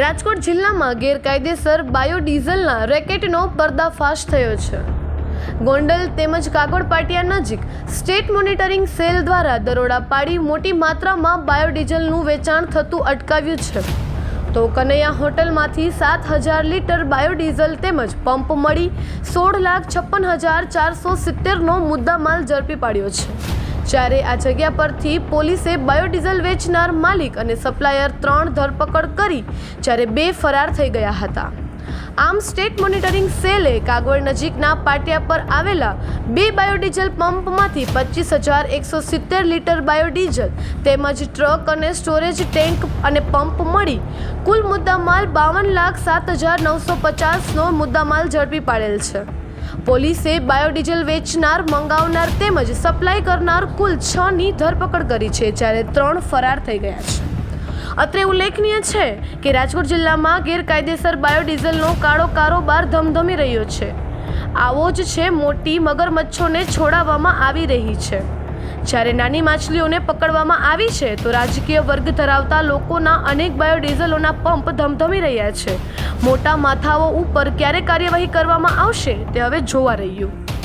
રાજકોટ જિલ્લામાં ગેરકાયદેસર બાયોડીઝલના રેકેટનો પર્દાફાશ થયો છે. ગોંડલ તેમજ કાગોડ પાટિયા નજીક સ્ટેટ મોનિટરિંગ સેલ દ્વારા દરોડા પાડી મોટી માત્રામાં બાયોડીઝલનું વેચાણ થતું અટકાવ્યું છે. તો કનૈયા હોટલમાંથી સાત હજાર લીટર બાયોડીઝલ તેમજ પંપ મળી સોળ લાખ છપ્પન હજાર ચારસો સિત્તેરનો મુદ્દામાલ ઝડપી પાડ્યો છે. જ્યારે આ જગ્યા પરથી પોલીસે બાયોડીઝલ વેચનાર માલિક અને સપ્લાયર ત્રણ ધરપકડ કરી જ્યારે બે ફરાર થઈ ગયા હતા. આમ સ્ટેટ મોનિટરિંગ સેલે કાગવડ નજીકના પાટિયા પર આવેલા બે બાયોડીઝલ પંપમાંથી પચીસ હજાર એકસો સિત્તેર લીટર બાયોડીઝલ તેમજ ટ્રક અને સ્ટોરેજ ટેન્ક અને પંપ મળી કુલ મુદ્દામાલ બાવન લાખ સાત હજાર નવસો પચાસનો મુદ્દામાલ ઝડપી પાડેલ છે. પોલીસે બાયોડીઝલ વેચનાર, મંગાવનાર તેમજ સપ્લાય કરનાર કુલ છ ની ધરપકડ કરી છે, જ્યારે ત્રણ ફરાર થઈ ગયા છે. અત્રે ઉલ્લેખનીય છે કે રાજકોટ જિલ્લામાં ગેરકાયદેસર બાયોડીઝલનો કાળો કારોબાર ધમધમી રહ્યો છે. આવો જ છે, મોટી મગરમચ્છોને છોડાવવામાં આવી રહી છે. જ્યારે નાની માછલીઓને પકડવામાં આવી છે, તો રાજકીય વર્ગ ધરાવતા લોકોના અનેક બાયોડીઝલોના પંપ ધમધમી રહ્યા છે. મોટા માથાઓ ઉપર ક્યારે કાર્યવાહી કરવામાં આવશે, તે હવે જોવા રહ્યું.